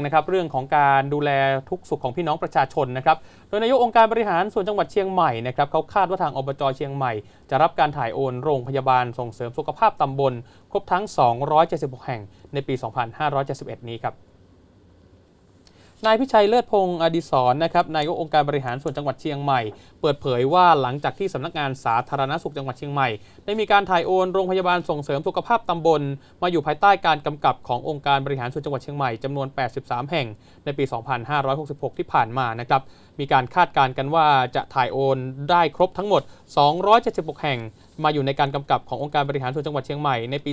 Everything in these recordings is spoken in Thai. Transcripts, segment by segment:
นะครับเรื่องของการดูแลทุกสุขของพี่น้องประชาชนนะครับโดยนายกองค์การบริหารส่วนจังหวัดเชียงใหม่นะครับเขาคาดว่าทางอบจเชียงใหม่ จะรับการถ่ายโอนโรงพยาบาลส่งเสริมสุขภาพตำบล ครบทั้ง 276 แห่งในปี 2571 นี้ครับ นายพิชัยเลิศพงศ์อดิศรนะครับนายกองค์การบริหารส่วนจังหวัดเชียงใหม่ เปิดเผยว่าหลังจากที่สำนักงานสาธารณสุขจังหวัดเชียงใหม่ ได้มีการถ่ายโอนโรงพยาบาลส่งเสริมสุขภาพตำบล มาอยู่ภายใต้การกำกับขององค์การบริหารส่วนจังหวัดเชียงใหม่จำนวน 83 แห่งในปี 2566 ที่ผ่านมานะครับมีการคาดการณ์กันว่าจะถ่ายโอนได้ครบทั้งหมด 276 แห่ง มาอยู่ในการกำกับขององค์การบริหารส่วนจังหวัดเชียงใหม่ในปี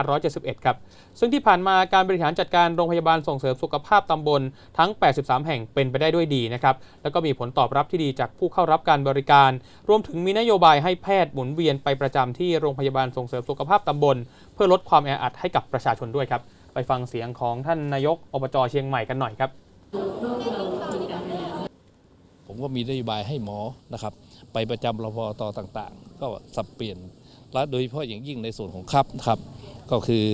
2571 ครับ ซึ่งที่ผ่านมาการบริหารจัดการโรงพยาบาลส่งเสริมสุขภาพตำบลทั้ง 83 แห่งเป็นไปได้ด้วยดีนะครับ แล้วก็มีผลตอบรับที่ดีจากผู้เข้ารับการบริการ รวมถึงมีนโยบายให้แพทย์หมุนเวียนไปประจำที่โรงพยาบาลส่งเสริมสุขภาพตำบล เพื่อลดความแออัดให้กับประชาชนด้วยครับ ไปฟังเสียงของท่านนายกอบจเชียงใหม่กันหน่อยครับ ผมก็มีนโยบายให้หมอนะครับ ไปประจำรพตต่างๆ ก็สับเปลี่ยนและโดยเฉพาะอย่างยิ่งในส่วนของครับนะครับก็คือ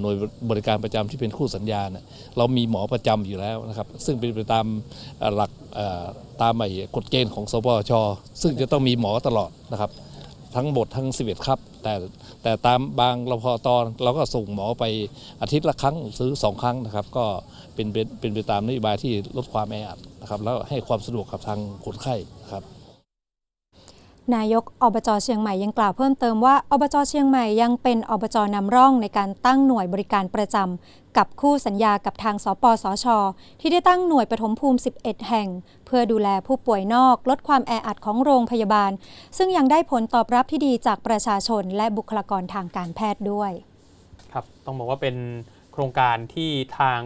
หน่วยบริการประจำที่เป็นคู่สัญญาเนี่ยเรามีหมอประจำอยู่แล้วนะครับ ซึ่งเป็นไปตามหลักตามกฎเกณฑ์ของสปชซึ่งจะต้องมีหมอตลอดนะครับ ทั้งหมดทั้ง 11 ครับ แต่แต่ตามบางรพตอนเราก็ส่งหมอไปอาทิตย์ละครั้งหรือสองครั้งนะครับ ก็เป็นเป็นเป็นไปตามนโยบายที่ลดความแออัดนะครับแล้วให้ความสะดวกกับทางคนไข้นะครับ นายกอบจเชียงใหม่ยังกล่าวเพิ่มเติมว่าอบจเชียงใหม่ยังเป็นอบจนำร่องในการตั้งหน่วยบริการประจำกับคู่สัญญากับทางสปสช ที่ได้ตั้งหน่วยปฐมภูมิ 11 แห่ง เพื่อดูแลผู้ป่วยนอก ลดความแออัดของโรงพยาบาล ซึ่งยังได้ผลตอบรับที่ดีจากประชาชนและบุคลากรทางการแพทย์ด้วย ครับ ต้องบอกว่าเป็นโครงการที่ทาง